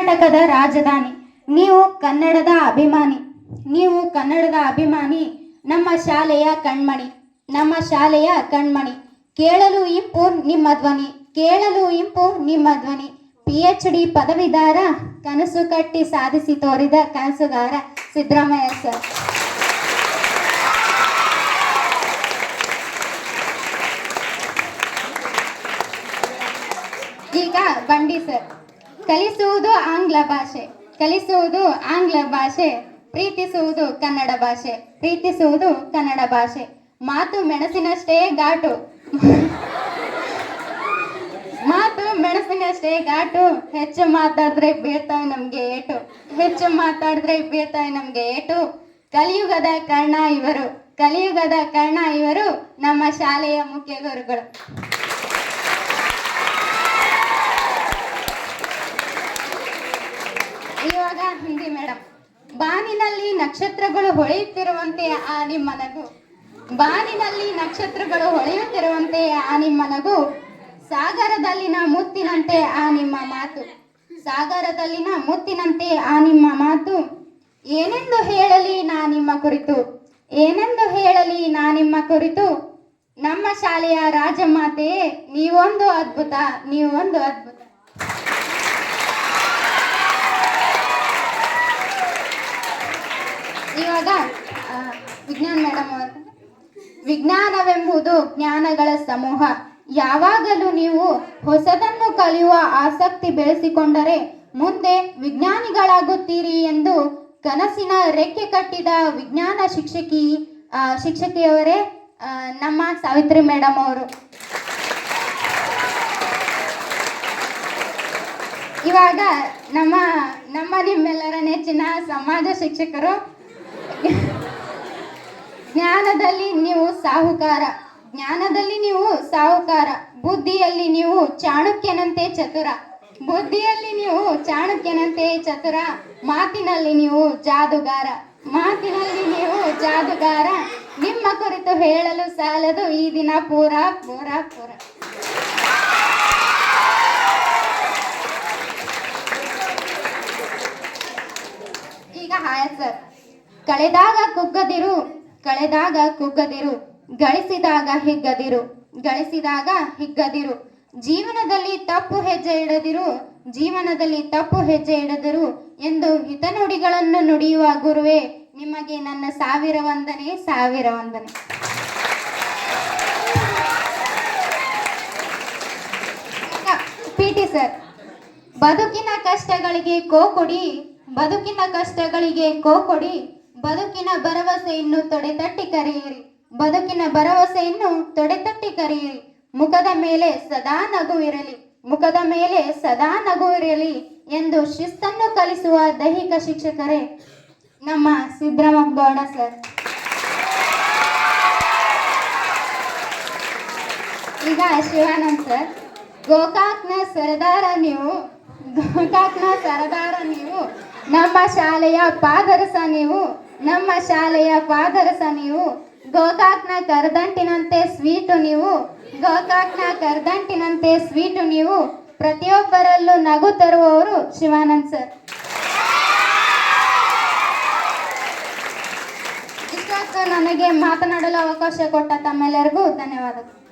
ಕರ್ನಾಟಕದ ರಾಜಧಾನಿ. ನೀವು ಕನ್ನಡದ ಅಭಿಮಾನಿ. ನೀವು ಕನ್ನಡದ ಅಭಿಮಾನಿ. ನಮ್ಮ ಶಾಲೆಯ ಕಣ್ಮಣಿ. ನಮ್ಮ ಶಾಲೆಯ ಕಣ್ಮಣಿ. ಕೇಳಲು ಇಂಪು ನಿಮ್ಮ ಧ್ವನಿ. ಕೇಳಲು ಇಂಪು ನಿಮ್ಮ ಧ್ವನಿ. ಪಿ ಎಚ್ ಡಿ ಪದವಿದಾರ ಕನಸು ಕಟ್ಟಿ ಸಾಧಿಸಿ ತೋರಿದ ಕನಸುಗಾರ ಸಿದ್ದರಾಮಯ್ಯ ಸರ್ ಈಗ ಬಂಡಿ ಸರ್ ಕಲಿಸುವುದು ಆಂಗ್ಲ ಭಾಷೆ. ಕಲಿಸುವುದು ಆಂಗ್ಲ ಭಾಷೆ, ಪ್ರೀತಿಸುವುದು ಕನ್ನಡ ಭಾಷೆ, ಪ್ರೀತಿಸುವುದು ಕನ್ನಡ ಭಾಷೆ. ಮಾತು ಮೆಣಸಿನಷ್ಟೇ ಘಾಟು. ಮಾತು ಮೆಣಸಿನಷ್ಟೇ ಘಾಟು. ಹೆಚ್ಚು ಮಾತಾಡಿದ್ರೆ ಬೀಳ್ತಾವೆ ನಮ್ಗೆ ಏಟು. ಹೆಚ್ಚು ಮಾತಾಡಿದ್ರೆ ಬೀಳ್ತಾವೆ ನಮ್ಗೆ ಏಟು. ಕಲಿಯುಗದ ಕರ್ಣ ಇವರು. ಕಲಿಯುಗದ ಕರ್ಣ ಇವರು ನಮ್ಮ ಶಾಲೆಯ ಮುಖ್ಯ ಗುರುಗಳು ಇವಾಗ ಹಿಂದಿ ಮೇಡಮ್ ಬಾನಿನಲ್ಲಿ ನಕ್ಷತ್ರಗಳು ಹೊಳೆಯುತ್ತಿರುವಂತೆ ಆ ನಿಮ್ಮ ನಗು. ಬಾನಿನಲ್ಲಿ ನಕ್ಷತ್ರಗಳು ಹೊಳೆಯುತ್ತಿರುವಂತೆ ಆ ನಿಮ್ಮ ನಗು. ಸಾಗರದಲ್ಲಿನ ಮುತ್ತಿನಂತೆ ಆ ನಿಮ್ಮ ಮಾತು. ಸಾಗರದಲ್ಲಿನ ಮುತ್ತಿನಂತೆ ಆ ನಿಮ್ಮ ಮಾತು. ಏನೆಂದು ಹೇಳಲಿ ನಾ ನಿಮ್ಮ ಕುರಿತು? ಏನೆಂದು ಹೇಳಲಿ ನಾ ನಿಮ್ಮ ಕುರಿತು? ನಮ್ಮ ಶಾಲೆಯ ರಾಜಮಾತೆಯೇ, ನೀವೊಂದು ಅದ್ಭುತ ನೀವೊಂದು ಅದ್ಭುತ. ಇವಾಗ ವಿಜ್ಞಾನ ಮೇಡಮ್ ಅವರು ವಿಜ್ಞಾನವೆಂಬುದು ಜ್ಞಾನಗಳ ಸಮೂಹ. ಯಾವಾಗಲೂ ನೀವು ಹೊಸದನ್ನು ಕಲಿಯುವ ಆಸಕ್ತಿ ಬೆಳೆಸಿಕೊಂಡರೆ ಮುಂದೆ ವಿಜ್ಞಾನಿಗಳಾಗುತ್ತೀರಿ ಎಂದು ಕನಸಿನ ರೆಕ್ಕೆ ಕಟ್ಟಿದ ವಿಜ್ಞಾನ ಶಿಕ್ಷಕಿ ಶಿಕ್ಷಕಿಯವರೇ ನಮ್ಮ ಸಾವಿತ್ರಿ ಮೇಡಮ್ ಅವರು. ಇವಾಗ ನಮ್ಮ ನಮ್ಮ ನಿಮ್ಮೆಲ್ಲರ ನೆಚ್ಚಿನ ಸಮಾಜ ಶಿಕ್ಷಕರು ಜ್ಞಾನದಲ್ಲಿ ನೀವು ಸಾಹುಕಾರ. ಜ್ಞಾನದಲ್ಲಿ ನೀವು ಸಾಹುಕಾರ. ಬುದ್ಧಿಯಲ್ಲಿ ನೀವು ಚಾಣಕ್ಯನಂತೆ ಚತುರ. ಬುದ್ಧಿಯಲ್ಲಿ ನೀವು ಚಾಣಕ್ಯನಂತೆ ಚತುರ. ಮಾತಿನಲ್ಲಿ ನೀವು ಜಾದುಗಾರ. ಮಾತಿನಲ್ಲಿ ನೀವು ಜಾದುಗಾರ. ನಿಮ್ಮ ಕುರಿತು ಹೇಳಲು ಸಾಲದು ಈ ದಿನ ಪೂರ ಪೂರ ಪೂರ. ಈಗ ಹಾಯ ಸರ್. ಕಳೆದಾಗ ಕುಗ್ಗದಿರು ಕಳೆದಾಗ ಕುಗ್ಗದಿರು, ಗಳಿಸಿದಾಗ ಹಿಗ್ಗದಿರು ಗಳಿಸಿದಾಗ ಹಿಗ್ಗದಿರು. ಜೀವನದಲ್ಲಿ ತಪ್ಪು ಹೆಜ್ಜೆ ಇಡದಿರು, ಜೀವನದಲ್ಲಿ ತಪ್ಪು ಹೆಜ್ಜೆ ಇಡದಿರು ಎಂದು ಹಿತನುಡಿಗಳನ್ನು ನುಡಿಯುವ ಗುರುವೇ ನಿಮಗೆ ನನ್ನ ಸಾವಿರ ವಂದನೆ ಸಾವಿರ ವಂದನೆ. ಪಿ ಟಿ ಸರ್, ಬದುಕಿನ ಕಷ್ಟಗಳಿಗೆ ಕೋ ಕೊಡಿ, ಬದುಕಿನ ಕಷ್ಟಗಳಿಗೆ ಕೋಕೊಡಿ ಬದುಕಿನ ಭರವಸೆಯನ್ನು ತೊಡೆತಟ್ಟಿ ಕರೆಯಿರಿ ಬದುಕಿನ ಭರವಸೆಯನ್ನು ತೊಡೆತಟ್ಟಿ ಕರೆಯಿರಿ ಮುಖದ ಮೇಲೆ ಸದಾ ನಗು ಇರಲಿ. ಮುಖದ ಮೇಲೆ ಸದಾ ನಗು ಇರಲಿ ಎಂದು ಶಿಸ್ತನ್ನು ಕಲಿಸುವ ದೈಹಿಕ ಶಿಕ್ಷಕರೇ, ನಮ್ಮ ಸಿದ್ದರಾಮಗೌಡ ಗೌಡ ಸರ್. ಈಗ ಶಿವಾನಂದ್ ಸರ್. ಗೋಕಾಕ್ನ ಸರದಾರ ನೀವು, ಗೋಕಾಕ್ನ ಸರದಾರ ನೀವು, ನಮ್ಮ ಶಾಲೆಯ ಪಾದರಸ ನೀವು ನಮ್ಮ ಶಾಲೆಯ ಪಾದರಸ ನೀವು. ಗೋಕಾಕ್ನ ಕರದಂಟಿನಂತೆ ಸ್ವೀಟು ನೀವು. ಗೋಕಾಕ್ನ ಕರದಂಟಿನಂತೆ ಸ್ವೀಟು ನೀವು. ಪ್ರತಿಯೊಬ್ಬರಲ್ಲೂ ನಗು ತರುವವರು ಶಿವಾನಂದ್ ಸರ್. ಇಷ್ಟೊತ್ತು ನನಗೆ ಮಾತನಾಡಲು ಅವಕಾಶ ಕೊಟ್ಟ ತಮ್ಮೆಲ್ಲರಿಗೂ ಧನ್ಯವಾದಗಳು.